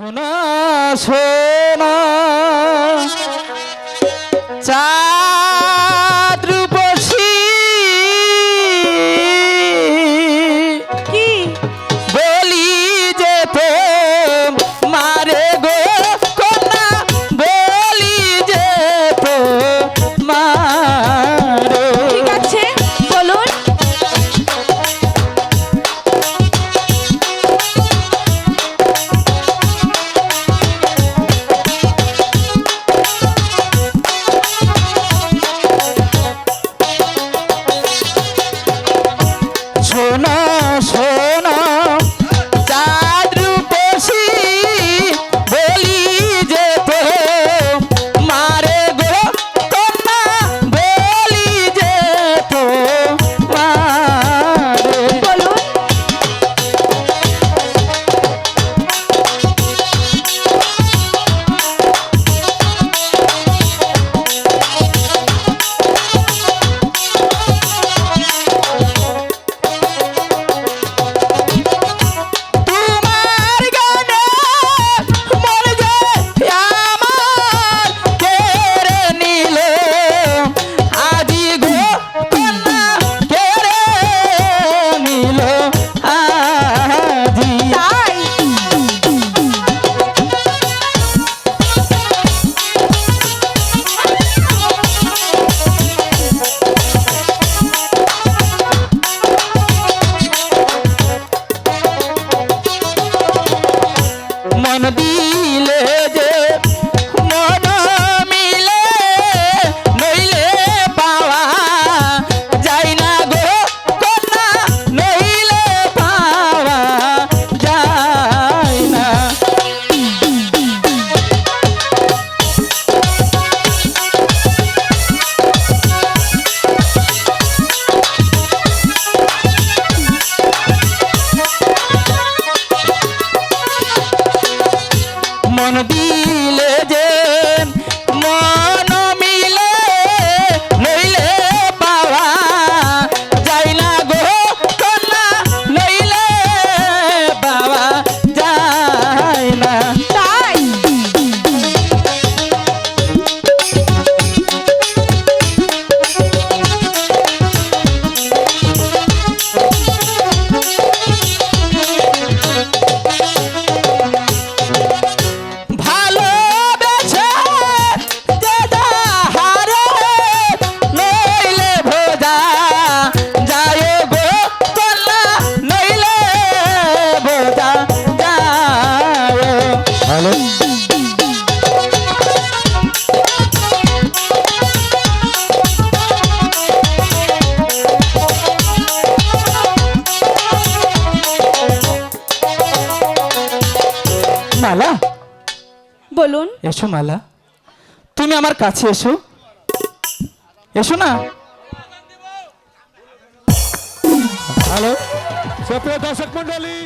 সোনা সোনা সোনা সোনা নদী দিলে যে মালা? বলুন। এসো মালা। তুমি আমার কাছে এসো। এসো না। হ্যালো দর্শক মন্ডলী